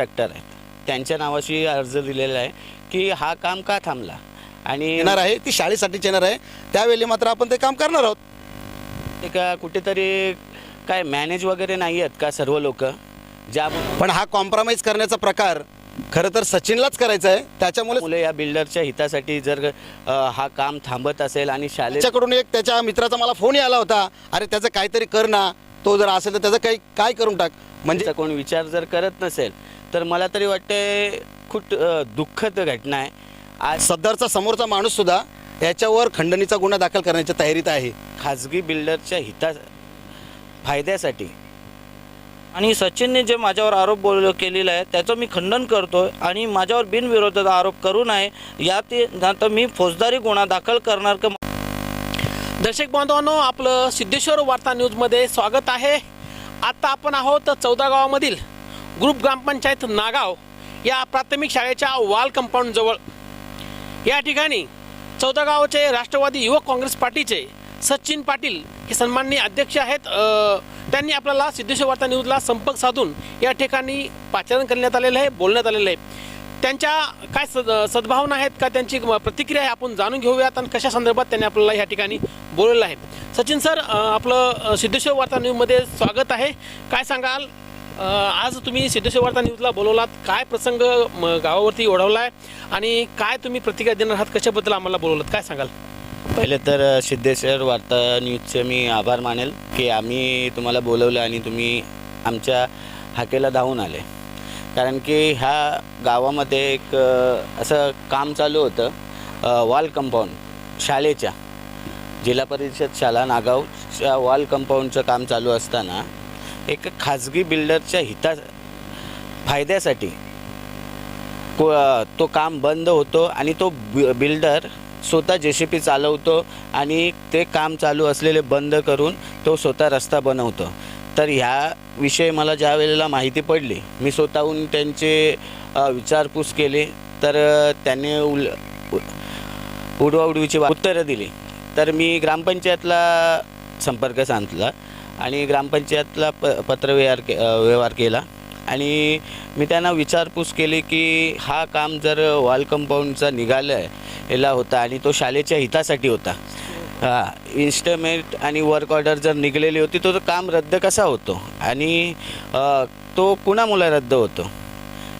Contractor आहेत. त्यांच्या नावाशी अर्ज दिलेला आहे की हा काम का थांबला? आणि येणार आहे ती शाळेसाठीच येणार आहे. त्यावेळी मात्र आपण ते काम करणार आहोत. ते का कुठेतरी काय मॅनेज वगैरे नाही आहेत का सर्व लोक? ज्या पण हा कॉम्प्रोमाइज करण्याचा प्रकार खरं तर सचिनलाच करायचा आहे. त्याच्यामुळे मुले या बिल्डरच्या हितासाठी जर अ, हा काम थांबत असेल आणि शालेय त्याच्याकडून एक त्याच्या मित्राचा मला फोनही आला होता. अरे त्याचं काहीतरी कर ना. तो जर असेल तर त्याचं काही काय करून टाक? म्हणजे म्हणजे कोण विचार जर करत नसेल तर मला तरी वाटते खूप दुःखद घटना आहे. आज सदरचा समोरचा माणूस सुद्धा याच्यावर खंडणीचा गुन्हा दाखल करण्याच्या तयारीत आहे. खाजगी बिल्डरच्या हिता फायद्यासाठी. आणि सचिनने जे माझ्यावर आरोप बोल केलेला आहे त्याचं मी खंडन करतोय आणि माझ्यावर बिनविरोधाचा आरोप करू नये यात नंतर मी फौजदारी गुन्हा दाखल करणार का? दर्शक बांधवांनो आपलं सिद्धेश्वर वार्ता न्यूजमध्ये स्वागत आहे. आता आपण आहोत चौदा गावामधील. ग्रुप ग्रामपंचायत नागाव या प्राथमिक शाळेच्या वाल कंपाऊंडजवळ या ठिकाणी चौदा गावचे राष्ट्रवादी युवक काँग्रेस पार्टीचे सचिन पाटील हे सन्माननीय अध्यक्ष आहेत. त्यांनी आपल्याला सिद्धेश्वर वार्ता न्यूजला संपर्क साधून या ठिकाणी पाचारण करण्यात आलेलं आहे बोलण्यात आलेलं आहे. त्यांच्या काय सद सद्भावना आहेत का त्यांची प्रतिक्रिया आहे आपण जाणून घेऊयात आणि कशा संदर्भात त्यांनी आपल्याला या ठिकाणी बोललेलं आहे. सचिन सर आपलं सिद्धेश्वर वार्ता न्यूजमध्ये स्वागत आहे. काय सांगाल? आज तुम्ही सिद्धेश्वर वार्ता न्यूजला बोलवलात. काय प्रसंग म, गावावरती ओढवला आहे आणि काय तुम्ही प्रतिक्रिया देणार आहात? कशाबद्दल आम्हाला बोलवलात? काय सांगाल? पहिले तर सिद्धेश्वर वार्ता न्यूजचे मी आभार मानेल की आम्ही तुम्हाला बोलवलं आणि तुम्ही आमच्या हाकेला धावून आले. कारण की ह्या गावामध्ये एक असं काम चालू होतं. वॉल कंपाऊंड शाळेच्या. जिल्हा परिषद शाळा नागावच्या वॉल कंपाऊंडचं काम चालू असताना एक खाजगी बिल्डरच्या हिता फायद्यासाठी को तो काम बंद होतो आणि तो बिल्डर स्वतः जे सी पी चालवतो आणि ते काम चालू असलेले बंद करून तो स्वतः रस्ता बनवतो. तर ह्या विषयी मला ज्या वेळेला माहिती पडली मी स्वतःहून त्यांचे विचारपूस केली तर त्याने उल उडवाउडवीची उत्तरं दिली. तर मी ग्रामपंचायतला संपर्क साधला. आणि ग्रामपंचायतला प पत्रव्यवहार के व्यवहार केला. आणि मी त्यांना विचारपूस केली की हा काम जर वॉल कंपाऊंडचा निघाला होता आणि तो शाळेच्या हितासाठी होता. हा इन्स्टमेंट आणि वर्क ऑर्डर जर निघलेली होती तो तो काम रद्द कसा होतो? आणि तो कुणामुळे रद्द होतो?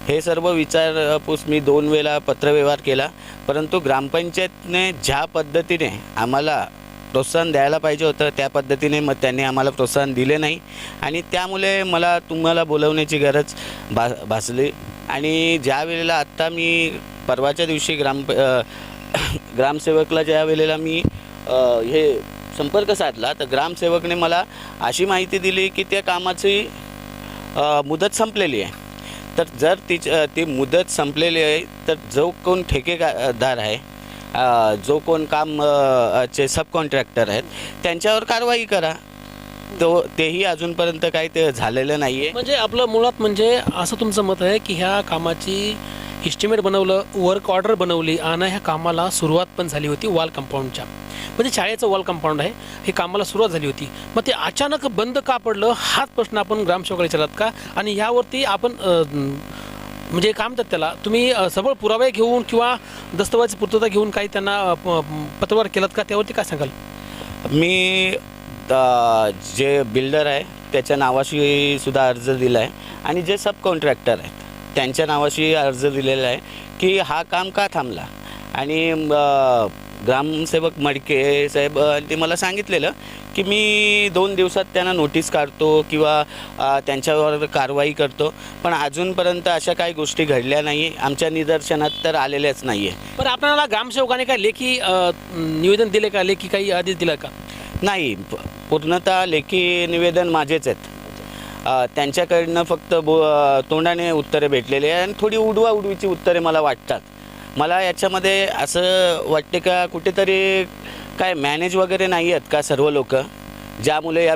हे सर्व विचारपूस मी दोन वेळा पत्रव्यवहार केला. परंतु ग्रामपंचायतने ज्या पद्धतीने आम्हाला प्रोत्साहन द्यायला पाहिजे होतं त्या पद्धतीने मग त्यांनी आम्हाला प्रोत्साहन दिले नाही. आणि त्यामुळे मला तुम्हाला बोलवण्याची गरज भा भासली. आणि ज्या वेळेला आत्ता मी परवाच्या दिवशी ग्राम ग्रामसेवकला ज्या वेळेला मी हे संपर्क साधला तर ग्रामसेवकने मला अशी माहिती दिली की त्या कामाची मुदत संपलेली आहे. तर जर तिच ती मुदत संपलेली आहे तर जो कोण ठेकेदार आहे जो कोण काम चे सब कॉन्ट्रॅक्टर आहेत त्यांच्यावर कारवाई करा. तो तेही अजूनपर्यंत काही ते झालेलं नाही आहे म्हणजे आपलं मुळात म्हणजे असं तुमचं मत आहे की ह्या कामाची इस्टिमेट बनवलं वर्क ऑर्डर बनवली आणि ह्या कामाला सुरुवात पण झाली होती वॉल कंपाऊंडच्या म्हणजे शाळेचं वॉल कंपाऊंड आहे हे कामाला सुरुवात झाली होती. मग ते अचानक बंद का पडलं हाच प्रश्न आपण ग्रामसेवकाला विचारलात का? आणि ह्यावरती आपण म्हणजे काय म्हणतात त्याला तुम्ही सबळ पुरावे घेऊन किंवा दस्तऐवज पूर्तता घेऊन काही त्यांना पत्रवार प- केलात का? त्यावरती काय सांगाल? मी जे बिल्डर आहे त्याच्या नावाशी सुद्धा अर्ज दिला आहे आणि जे सब कॉन्ट्रॅक्टर आहेत त्यांच्या नावाशी अर्ज दिलेला आहे की हा काम का थांबला? आणि ग्रामसेवक मडके साहेब ते मला सांगितलेलं की मी दोन दिवसात त्यांना नोटीस काढतो किंवा त्यांच्यावर कारवाई करतो. पण अजूनपर्यंत अशा काही गोष्टी घडल्या नाही. आमच्या निदर्शनात तर आलेल्याच नाही आहे पण आपल्याला ग्रामसेवकाने काय लेखी निवेदन दिले का? लेखी काही आदेश दिला का? नाही. पूर्णतः लेखी निवेदन माझेच आहेत. त्यांच्याकडनं फक्त बो तोंडाने उत्तरे भेटलेली आहे आणि थोडी उडवा उडवीची उत्तरे मला वाटतात. मला याच्यामध्ये असं वाटते का कुठेतरी काय मॅनेज वगैरे नाही आहेत का सर्व लोक? ज्यामुळे या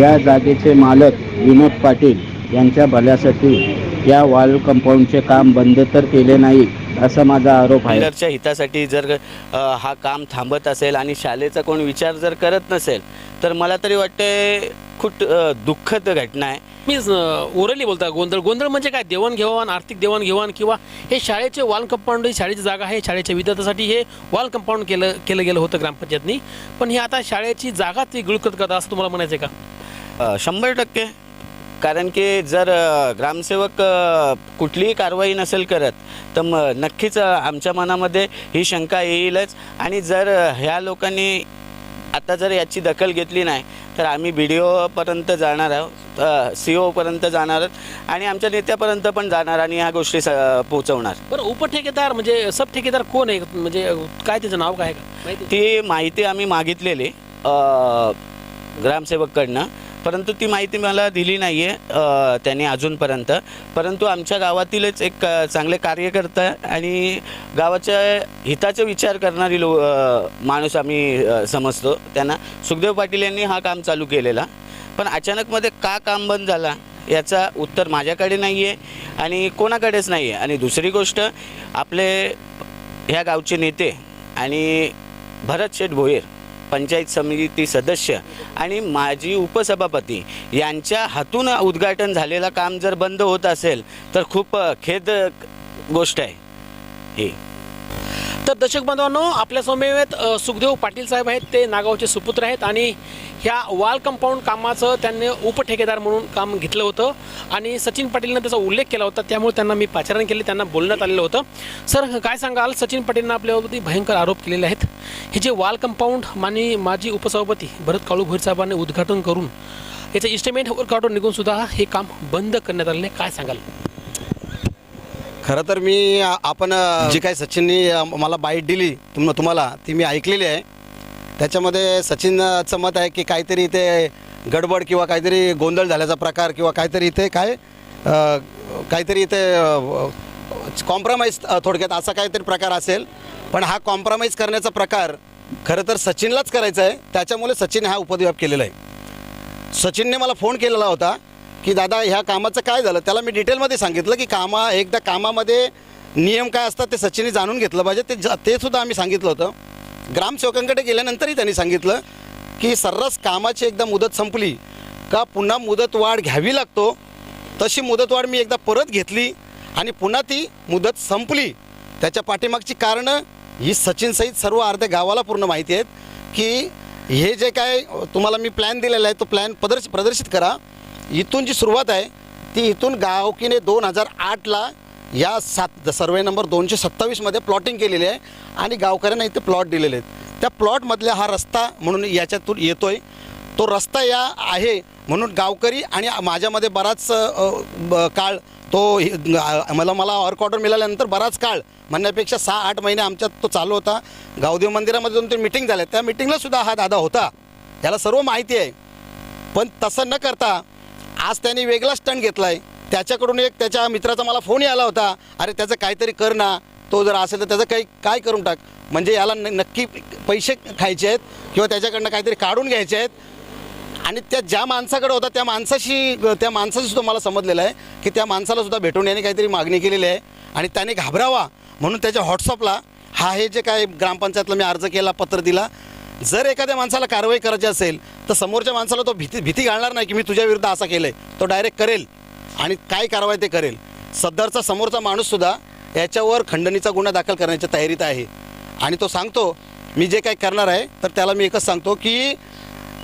या जागेचे मालक विनोद पाटील यांच्या भल्यासाठी या वॉल कंपाऊंडचे काम बंद तर केले नाही असा माझा आरोप आहे. हितासाठी जर हा काम थांबत असेल आणि शाळेचा कोण विचार जर करत नसेल तर मला तरी वाटते खूप दुःखद घटना आहे. मी ओरली बोलता गोंधळ. गोंधळ म्हणजे काय? देवाणघेवाण आर्थिक देवाणघेवाण किंवा हे शाळेचे वॉल कंपाऊंड ही शाळेची जागा आहे शाळेच्या विद्यार्थ्यासाठी हे वॉल कंपाऊंड केलं केलं गेलं होतं ग्रामपंचायतनी. पण हे आता शाळेची जागा ती गुळकत करता असं तुम्हाला म्हणायचं आहे का शंभर टक्के. कारण की जर ग्रामसेवक कुठलीही कारवाई नसेल करत तर मग नक्कीच आमच्या मनामध्ये ही शंका येईलच. आणि जर ह्या लोकांनी आता जर याची दखल घेतली नाही तर आम्ही बी डी ओपर्यंत जाणार आहोत सी ओपर्यंत जाणार आहोत आणि आमच्या नेत्यापर्यंत पण जाणार आणि ह्या गोष्टी स पोचवणार बरं उपठेकेदार म्हणजे सब ठेकेदार कोण आहे? म्हणजे काय त्याचं नाव काय ती माहिती आम्ही मागितलेली ग्रामसेवककडनं. परंतु ती माहिती मला दिली नाही आहे त्यांनी अजूनपर्यंत. परंतु आमच्या गावातीलच एक चांगले कार्यकर्ता आणि गावाच्या हिताचा विचार करणारी लो माणूस आम्ही समजतो. त्यांना सुखदेव पाटील यांनी हा काम चालू केलेला. पण अचानकमध्ये का काम बंद झाला याचा उत्तर माझ्याकडे नाही आहे आणि कोणाकडेच नाही आहे आणि दुसरी गोष्ट आपले ह्या गावचे नेते आणि भरत शेठ भोयर पंचायत समिती सदस्य आणि माजी उपसभापती यांच्या हातून उद्घाटन झालेलं काम जर बंद होत असेल तर खूप खेद गोष्ट आहे. ही. तर दर्शक बांधवांनो आपल्या समवेत सुखदेव पाटील साहेब आहेत ते नागावचे सुपुत्र आहेत आणि ह्या वॉल कंपाऊंड कामाचं त्यांनी उपठेकेदार म्हणून काम घेतलं होतं आणि सचिन पाटीलनं त्याचा उल्लेख केला होता त्यामुळे त्यांना मी पाचारण केले त्यांना बोलण्यात आलेलं होतं. सर काय सांगाल? सचिन पाटीलनं आपल्यावरती भयंकर आरोप केलेले आहेत. हे जे वॉल कंपाऊंड मानी माजी उपसभापती भरत काळू भोईर साहेबांनी उद्घाटन करून याचं इस्टिमेट वर्कआउटवर निघून सुद्धा हे काम बंद करण्यात आलेलं आहे. काय सांगाल? खरं तर मी आपण जी काही सचिननी मला बाईट दिली तुम तुम्हाला ती मी ऐकलेली आहे. त्याच्यामध्ये सचिनचं मत आहे की काहीतरी इथे गडबड किंवा काहीतरी गोंधळ झाल्याचा प्रकार किंवा काहीतरी इथे काय काहीतरी इथे कॉम्प्रोमाइज थोडक्यात असा काहीतरी प्रकार असेल. पण हा कॉम्प्रोमाइज करण्याचा प्रकार खरं तर सचिनलाच करायचा आहे. त्याच्यामुळे सचिन हा उपद्व्याप केलेला आहे. सचिनने मला फोन केलेला होता. की दादा ह्या कामाचं काय झालं? त्याला मी डिटेलमध्ये सांगितलं की कामा एकदा कामामध्ये नियम काय असतात ते सचिनने जाणून घेतलं पाहिजे. ते ज- ते सुद्धा आम्ही सांगितलं होतं. ग्रामसेवकांकडे गेल्यानंतरही त्यांनी सांगितलं की सर्रास कामाची एकदा मुदत संपली का पुन्हा मुदतवाढ घ्यावी लागतो? तशी मुदतवाढ मी एकदा परत घेतली आणि पुन्हा ती मुदत संपली. त्याच्या पाठीमागची कारणं ही सचिनसहित सर्व अर्ध्या गावाला पूर्ण माहिती आहेत की हे जे काय तुम्हाला मी प्लॅन दिलेला आहे तो प्लॅन प्रदर्श प्रदर्शित करा. इथून जी सुरुवात आहे ती इथून गावकीने दोन हजार आठला या सात सर्वे नंबर दोनशे सत्तावीसमध्ये प्लॉटिंग केलेली आहे आणि गावकऱ्यांना इथे प्लॉट दिलेले आहेत. त्या प्लॉटमधल्या हा रस्ता म्हणून याच्यातून येतो आहे तो रस्ता या आहे म्हणून गावकरी आणि माझ्यामध्ये बराच काळ तो मला मला वर्क ऑर्डर मिळाल्यानंतर बराच काळ म्हणण्यापेक्षा सहा आठ महिने आमच्यात तो चालू होता. गावदेव मंदिरामध्ये दोन तीन मिटिंग झाल्या. त्या मिटिंगला सुद्धा हा दादा होता. याला सर्व माहिती आहे. पण तसं न करता आज त्यांनी वेगळा स्टंट घेतला आहे त्याच्याकडून एक त्याच्या मित्राचा मला फोन आला होता. अरे त्याचं काहीतरी कर ना. तो जर असेल तर त्याचं काही काय करून टाक. म्हणजे याला न- नक्की पैसे खायचे आहेत किंवा त्याच्याकडनं काहीतरी काढून घ्यायचे आहेत. आणि त्या ज्या माणसाकडे होता त्या माणसाशी त्या माणसाशी सुद्धा मला समजलेलं आहे की त्या माणसाला सुद्धा भेटून याने काहीतरी मागणी केलेली आहे. आणि त्याने घाबरावा. म्हणून त्याच्या व्हॉट्सअपला हा हे जे काय ग्रामपंचायतला मी अर्ज केला पत्र दिला जर एखाद्या माणसाला कारवाई करायची असेल तर समोरच्या माणसाला तो भीती भीती घालणार नाही की मी तुझ्या विरुद्ध असं केलं आहे तो डायरेक्ट करेल आणि काय कारवाई ते करेल. सदरचा समोरचा माणूससुद्धा याच्यावर खंडणीचा गुन्हा दाखल करण्याच्या तयारीत आहे. आणि तो सांगतो मी जे काही करणार आहे तर त्याला मी एकच सांगतो की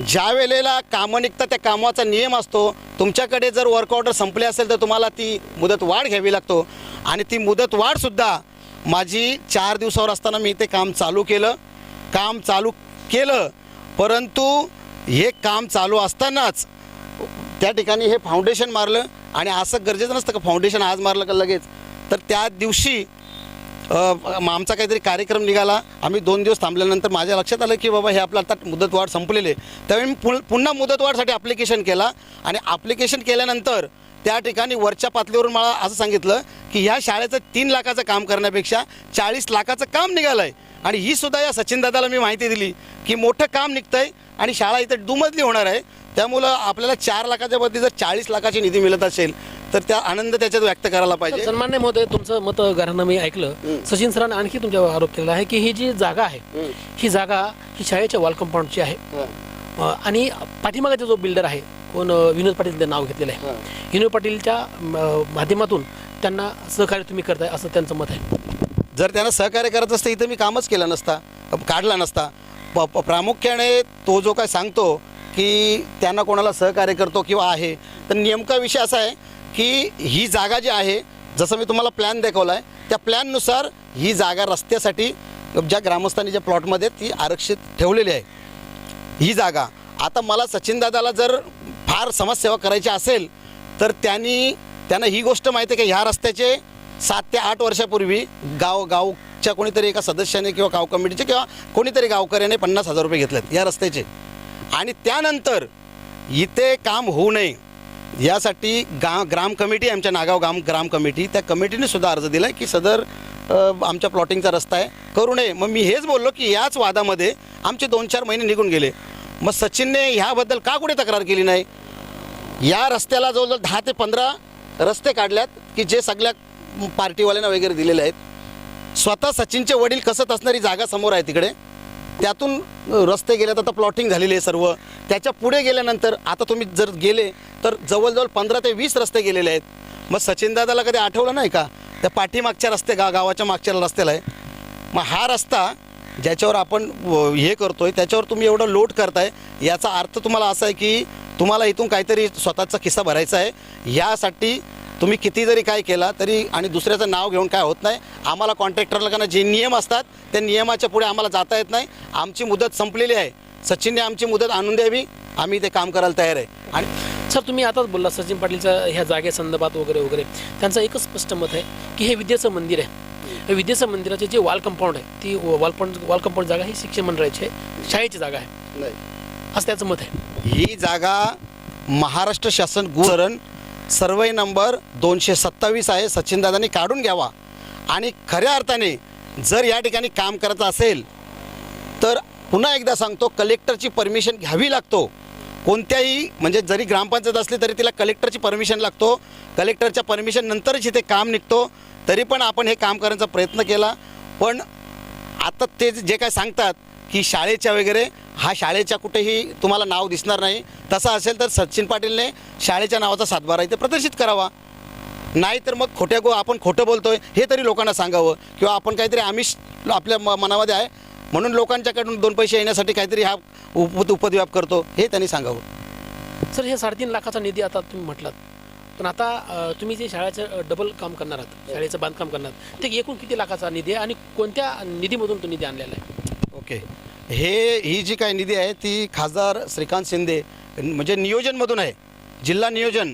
ज्या वेळेला कामं निघतात त्या कामाचा नियम असतो तुमच्याकडे जर वर्क ऑर्डर संपले असेल तर तुम्हाला ती मुदत वाढ घ्यावी लागतो. आणि ती मुदत वाढसुद्धा माझी चार दिवसावर असताना मी ते काम चालू केलं. काम चालू केलं. परंतु हे काम चालू असतानाच त्या ठिकाणी हे फाउंडेशन मारलं आणि असं गरजेचं नसतं का फाउंडेशन आज मारलं का लगेच. तर त्या दिवशी आमचा काहीतरी कार्यक्रम निघाला. आम्ही दोन दिवस थांबल्यानंतर माझ्या लक्षात आलं की बाबा हे आपलं आता मुदतवाढ संपलेले आहे. त्यावेळी मी पु पुन्हा मुदतवाढसाठी ॲप्लिकेशन केला आणि ॲप्लिकेशन केल्यानंतर त्या ठिकाणी वरच्या पातळीवरून मला असं सांगितलं की ह्या शाळेचं तीन लाखाचं काम करण्यापेक्षा चाळीस लाखाचं काम निघालं आहे आणि ही सुद्धा या सचिन दादाला मी माहिती दिली की मोठं काम निघतं आहे आणि शाळा इथं दुमजली होणार आहे. त्यामुळं आपल्याला चार लाखाच्या बदली जर चाळीस लाखाची निधी मिळत असेल तर त्या आनंद त्याच्यात व्यक्त करायला पाहिजे. सन्मान्य महोदय तुमचं मत गाऱ्हाणं मी ऐकलं. सचिन सरांनी आणखी तुमच्यावर आरोप केलेला आहे की ही जी जागा आहे ही जागा ही शाळेच्या वॉल कंपाऊंडची आहे. आणि पाठीमागाचा जो बिल्डर आहे कोण विनोद पाटील नाव घेतलेलं आहे. विनोद पाटीलच्या माध्यमातून त्यांना सहकार्य तुम्ही करताय असं त्यांचं मत आहे. जर त्यांना सहकार्य करत असतं इथं मी कामच केलं नसता काढला नसता. प प्रामुख्याने तो जो काय सांगतो की त्यांना कोणाला सहकार्य करतो किंवा आहे तर नेमका विषय असा आहे की ही जागा जी आहे जसं मी तुम्हाला प्लॅन दाखवला आहे त्या प्लॅननुसार ही जागा रस्त्यासाठी ज्या ग्रामस्थांनी ज्या प्लॉटमध्ये ती आरक्षित ठेवलेली आहे. ही जागा. आता मला सचिनदादाला जर फार समाजसेवा करायची असेल तर त्यांनी त्यांना ही गोष्ट माहिती आहे की ह्या रस्त्याचे सात ते आठ वर्षापूर्वी गाव गावच्या कोणीतरी एका सदस्याने किंवा गाव कमिटीचे किंवा कोणीतरी गावकऱ्याने पन्नास हजार रुपये घेतलेत या रस्त्याचे. आणि त्यानंतर इथे काम होऊ नये यासाठी गा ग्राम कमिटी आमच्या नागाव गाम ग्राम कमिटी त्या कमिटीने सुद्धा अर्ज दिला आहे की सदर आमच्या प्लॉटिंगचा रस्ता आहे. करू नये. मग मी हेच बोललो की याच वादामध्ये आमचे दोन चार महिने निघून गेले. मग सचिनने ह्याबद्दल का कुठे तक्रार केली नाही? या रस्त्याला जवळजवळ दहा ते पंधरा रस्ते काढल्यात की जे सगळ्या पार्टीवाल्यांना वगैरे दिलेले आहेत. स्वतः सचिनचे वडील कसत असणारी जागा समोर आहे तिकडे. त्यातून रस्ते गेलेत आता प्लॉटिंग झालेली आहे सर्व. त्याच्या पुढे गेल्यानंतर आता तुम्ही जर गेले तर जवळजवळ पंधरा ते वीस रस्ते गेलेले आहेत. मग सचिनदादाला कधी आठवलं नाही का? त्या पाठीमागच्या रस्ते गा गावाच्या मागच्या रस्त्याला आहे. मग हा रस्ता ज्याच्यावर आपण व- हे करतोय त्याच्यावर तुम्ही एवढं लोट करताय याचा अर्थ तुम्हाला असा आहे की तुम्हाला इथून काहीतरी स्वतःचा किस्सा भरायचा आहे. यासाठी तुम्ही किती जरी काय केला तरी आणि दुसऱ्याचं नाव घेऊन काय होत नाही. आम्हाला कॉन्ट्रॅक्टरला का जे नियम असतात त्या नियमाच्या पुढे आम्हाला जाता येत नाही. आमची मुदत संपलेली आहे. सचिनने आमची मुदत आणून द्यावी. आम्ही ते काम करायला तयार आहे. आणि सर तुम्ही आताच बोलला सचिन पाटीलच्या ह्या जागेसंदर्भात वगैरे वगैरे. त्यांचं एकच स्पष्ट मत आहे की हे विद्येचं मंदिर आहे. विद्येचं मंदिराचे जे वॉल कंपाऊंड आहे ती वॉल वॉल कंपाऊंड जागा ही शिक्षण मंडळाची आहे शाळेची जागा आहे. असं त्याचं मत आहे. ही जागा महाराष्ट्र शासन गुरण सर्वे नंबर दोनशे सत्तावीस आहे. सचिनदादांनी काढून घ्यावा. आणि खऱ्या अर्थाने जर या ठिकाणी काम करायचं असेल तर पुन्हा एकदा सांगतो कलेक्टरची परमिशन घ्यावी लागतो. कोणत्याही म्हणजे जरी ग्रामपंचायत असली तरी तिला कलेक्टरची परमिशन लागतो. कलेक्टरच्या परमिशन नंतरच इथे काम निघतो. तरी पण आपण हे काम करण्याचा प्रयत्न केला. पण आता ते जे काय सांगतात की शाळेच्या वगैरे हा शाळेच्या कुठेही तुम्हाला नाव दिसणार नाही. तसं असेल तर सचिन पाटीलने शाळेच्या नावाचा सातबारा इथे प्रदर्शित करावा. नाही तर मग खोट्या गो आपण खोटं बोलतोय हे तरी लोकांना सांगावं. किंवा आपण काहीतरी आमिष आपल्या म मनामध्ये आहे म्हणून लोकांच्याकडून दोन पैसे येण्यासाठी काहीतरी हा उप उपद्व्याप करतो हे त्यांनी सांगावं. सर हे साडेतीन लाखाचा निधी आता तुम्ही म्हटलात. पण आता तुम्ही जे शाळेचं डबल काम करणार आहात शाळेचं बांधकाम करणार ते एकूण किती लाखाचा निधी आहे आणि कोणत्या निधीमधून तो निधी आणलेला आहे? ओके. हे ही जी काही निधी आहे ती खासदार श्रीकांत शिंदे म्हणजे नियोजनमधून आहे. जिल्हा नियोजन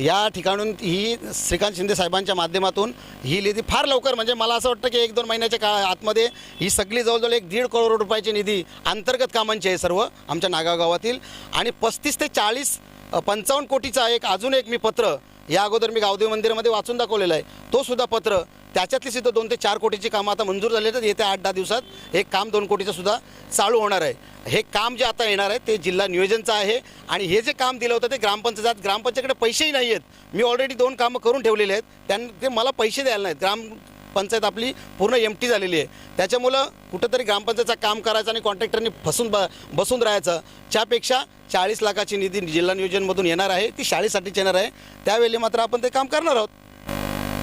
या ठिकाणून ही श्रीकांत शिंदे साहेबांच्या माध्यमातून ही निधी फार लवकर म्हणजे मला असं वाटतं की एक दोन महिन्याच्या काळ आतमध्ये ही सगळी जवळजवळ एक दीड करोड रुपयाची निधी अंतर्गत कामांची आहे सर्व आमच्या नागाव गावातील आणि पस्तीस ते चाळीस पंचावन्न कोटीचा एक अजून एक मी पत्र या अगोदर मी गावदेव मंदिरामध्ये वाचून दाखवलेला आहे. तो सुद्धा पत्र त्याच्यातली सुद्धा दोन ते चार कोटीची कामं आता मंजूर झाली आहेत. येत्या आठ दहा दिवसात हे काम दोन कोटीचं सुद्धा चालू होणार आहे. हे काम जे आता येणार आहे ते जिल्हा नियोजनचं आहे आणि हे जे काम दिलं होतं ते ग्रामपंचायत ग्रामपंचायतकडे पैसेही नाही आहेत. मी ऑलरेडी दोन कामं करून ठेवलेले आहेत. त्यां ते मला पैसे द्यायला नाहीत. ग्राम पंचायत आपली पूर्ण एमटी झालेली आहे. त्याच्यामुळं कुठंतरी ग्रामपंचायतचं काम करायचं आणि कॉन्ट्रॅक्टरनी फसून ब बसून राहायचं. त्यापेक्षा चाळीस लाखाची निधी जिल्हा नियोजनमधून येणार आहे. ती शाळेसाठीच येणार आहे. त्यावेळी मात्र आपण ते काम करणार आहोत.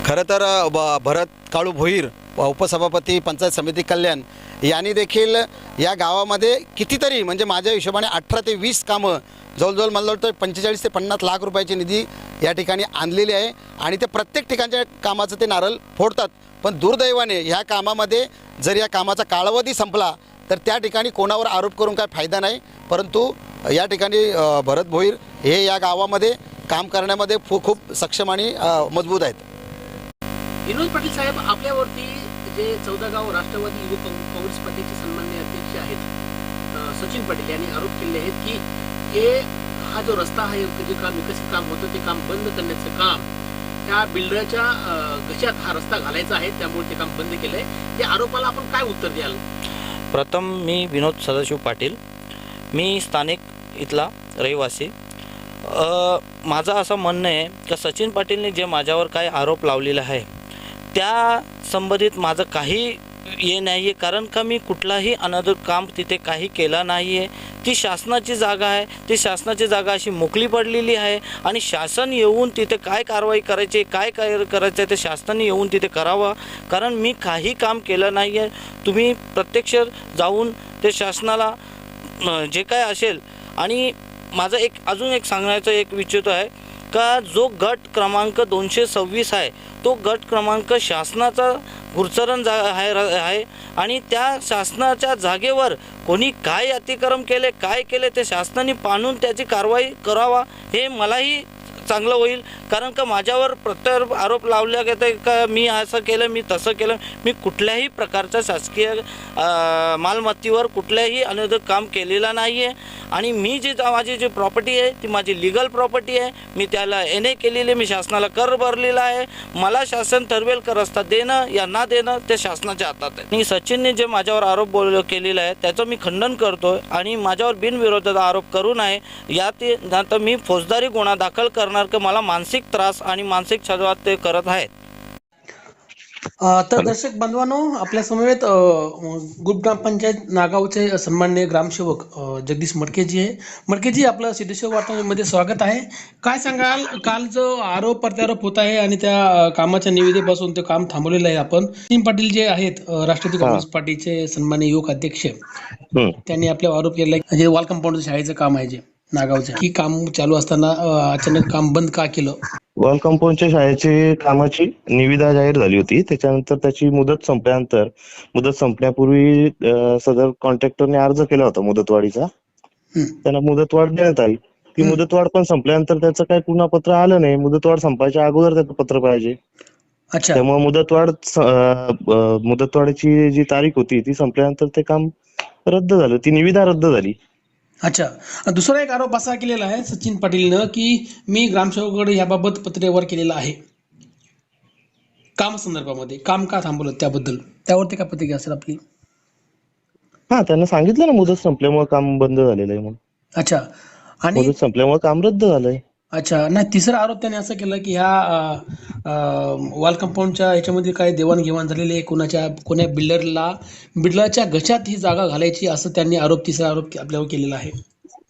खरं तर ब भरत काळू भोईर उपसभापती पंचायत समिती कल्याण यांनी देखील या गावामध्ये कितीतरी म्हणजे माझ्या हिशोबाने अठरा ते वीस कामं जवळजवळ मला वाटतं पंचेचाळीस ते पन्नास लाख रुपयाची निधी या ठिकाणी आणलेली आहे. आणि ते प्रत्येक ठिकाणच्या कामाचं ते नारळ फोडतात. पण दुर्दैवाने ह्या कामामध्ये जर या कामाचा कालावधी संपला तर त्या ठिकाणी कोणावर आरोप करून काय फायदा नाही. परंतु या ठिकाणी भरत भोईर हे या गावामध्ये काम करण्यामध्ये फू खूप सक्षम आणि मजबूत आहेत. विनोद पाटील साहेब आपल्यावरती जे चौदा गाव राष्ट्रवादी युवक काँग्रेस पार्टीचे सन्मान्य अध्यक्ष आहेत सचिन पाटील यांनी आरोप केले आहेत की हे हा जो रस्ता आहे जे काम विकसित काम होतं ते काम बंद करण्याचं काम त्या बिल्डरच्या घशात हा रस्ता घालायचा आहे त्यामुळे ते काम बंद केलंय. या आरोपाला आपण काय उत्तर द्याल? प्रथम मी विनोद सदाशिव पाटील. मी स्थानिक इथला रहिवासी. माझं असं म्हणणं आहे की सचिन पाटीलने जे माझ्यावर काय आरोप लावलेला आहे त्या संबंधित माझं काही हे नाही आहे कारण का मी कुठलाही अनादर काम तिथे काही केलं नाही आहे ती शासनाची जागा आहे. ती शासनाची जागा अशी मोकळी पडलेली आहे. आणि शासन येऊन तिथे काय कारवाई करायची काय काय करायचं आहे ते शासनाने येऊन तिथे करावं. कारण मी काही काम केलं नाही आहे तुम्ही प्रत्यक्ष जाऊन ते शासनाला जे काय असेल. आणि माझं एक अजून एक सांगण्याचं एक विचारतो आहे. का जो गट क्रमांक दोनशे सव्वीस आहे तो गट क्रमांक शासनाचा गुरचरण जा आहे आहे आणि त्या शासनाच्या जागेवर कोणी काय अतिक्रम केले काय केले ते शासनाने पाहून त्याची कारवाई करावा हे मलाही चांगलं होईल. कारण का माझ्यावर प्रत्यारोप आरोप लावल्या गेले का मी असं केलं मी तसं केलं. मी कुठल्याही प्रकारच्या शासकीय मालमत्तेवर कुठल्याही अनधिक काम केलेलं नाही आहे आणि मी जी माझी जी प्रॉपर्टी आहे ती माझी लिगल प्रॉपर्टी आहे. मी त्याला एन ए केलेली आहे, मी शासनाला कर भरलेला आहे. मला शासन ठरवेल का रस्ता देणं या ना देणं ते शासनाच्या हातात आहे. आणि सचिनने जे माझ्यावर आरोप बोल केलेला आहे त्याचं मी खंडन करतो आणि माझ्यावर बिनविरोधाचा आरोप करू नये. यात मी फौजदारी गुन्हा दाखल करणार की? मला मानसिक त्रास आणि मानसिक छळवाद ते करत आहेत. अ, तर दर्शक बांधवांनो आपल्या समवेत अ, ग्रुप ग्रामपंचायत नागावचे सन्मान्य ग्रामसेवक जगदीश मडकेजी आहे. मडकेजी आपलं सिद्धेश्वर वार्तामध्ये स्वागत आहे. काय सांगाल? काल जो आरोप प्रत्यारोप होत आहे आणि त्या कामाच्या निविदेपासून ते काम थांबवलेलं आहे आपण. तीन पाटील जे आहेत राष्ट्रवादी काँग्रेस पार्टीचे सन्मान्य युवक अध्यक्ष. त्यांनी आपल्या आरोप केला आहे. जे वॉल कंपाऊंड शाळेचं काम आहे जे. नागावचं. की काम चालू असताना अचानक काम बंद का केलं? वॉल कंपाऊंडच्या शाळेची कामाची निविदा जाहीर झाली होती. त्याच्यानंतर त्याची मुदत संपल्यानंतर मुदत संपण्यापूर्वी सदर कॉन्ट्रॅक्टरने अर्ज केला होता मुदतवाढीचा. त्यांना मुदतवाढ देण्यात आली. ती मुदतवाढ पण संपल्यानंतर त्याचं काही पुन्हा पत्र आलं नाही. मुदतवाढ संपायच्या अगोदर त्याचं पत्र पाहिजे. त्यामुळे मुदतवाढ मुदतवाढीची जी तारीख होती ती संपल्यानंतर ते काम रद्द झालं. ती निविदा रद्द झाली. अच्छा. दुसरा एक आरोप असा केलेला आहे सचिन पाटीलनं की मी ग्रामसेवकाकडे याबाबत पत्रव्यवहार केलेला आहे. काम संदर्भामध्ये. काम का थांबवलं त्याबद्दल? त्यावरती काय प्रतिक्रिया असेल आपली? हा त्यांना सांगितलं ना मुदत संपल्यामुळे काम बंद झालेलं आहे म्हणून. अच्छा. आणि मुदत संपल्यामुळे काम रद्द झालंय. अच्छा नाही तिसरा आरोप त्याने असं केलं की ह्या वॉल कंपाऊंडच्या ह्याच्यामध्ये काय देवाणघेवाण झालेली आहे कोणाच्या कोण्या बिल्डरला बिल्डरच्या घशात ही जागा घालायची असं त्यांनी आरोप तिसरा आरोप आपल्यावर केलेला आहे.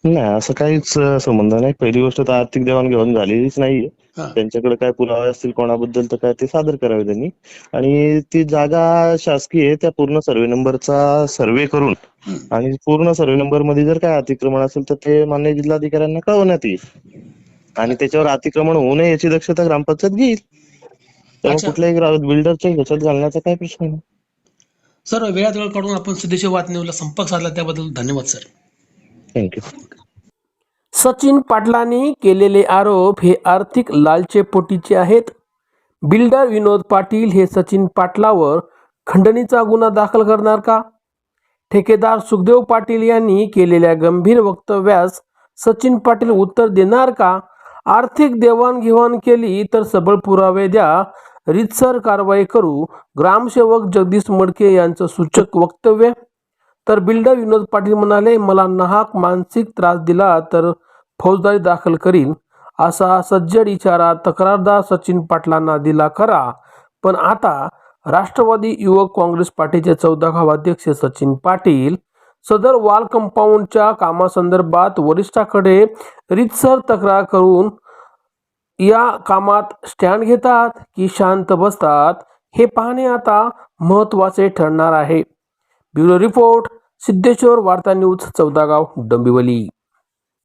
नाही असं काहीच अं, संबंध नाही. पहिली गोष्ट तर आर्थिक देवाणघेवाण झालेलीच नाहीये. हा. त्यांच्याकडे काय पुरावे असतील कोणाबद्दल तर काय ते सादर करावे त्यांनी. आणि ती जागा शासकीय आहे त्या पूर्ण सर्वे नंबरचा सर्वे करून आणि पूर्ण सर्वे नंबरमध्ये जर काय अतिक्रमण असेल तर ते मान्य जिल्हाधिकाऱ्यांना कळवण्यात येईल. आणि त्याच्यावर अतिक्रमण होऊ नये याची दक्षता ग्रामपंचायत घेईल. त्यामुळे. कुठल्याही बिल्डरच्या ह्याच्यात घालण्याचा काही प्रश्न नाही. सर वेळात वेळ काढून आपण सिद्धेश्वर वातनेवला संपर्क साधला त्याबद्दल धन्यवाद सर. थँक्यू सचिन पाटलांनी केलेले आरोप हे आर्थिक लालचेपोटीचे आहेत. बिल्डर विनोद पाटील हे सचिन पाटलावर खंडणीचा गुन्हा दाखल करणार का? ठेकेदार सुखदेव पाटील यांनी केलेल्या गंभीर वक्तव्यास सचिन पाटील उत्तर देणार का? आर्थिक देवाणघेवाण केली तर सबळ पुरावे द्या. रितसर कारवाई करू. ग्रामसेवक जगदीश मडके यांचं सूचक वक्तव्य. तर बिल्डर विनोद पाटील म्हणाले मला नाहक मानसिक त्रास दिला तर फौजदारी दाखल करीन. असा सज्जड इशारा तक्रारदार सचिन पाटलांना दिला खरा. पण आता राष्ट्रवादी युवक काँग्रेस पार्टीचे चौदा गाव अध्यक्ष सचिन पाटील सदर वॉल कंपाऊंडच्या कामासंदर्भात वरिष्ठाकडे रितसर तक्रार करून या कामात स्टँड घेतात की शांत बसतात हे पाहणे आता महत्त्वाचे ठरणार आहे. ब्युरो रिपोर्ट सिद्धेश्वर वार्ता न्यूज चौदागाव डोंबिवली.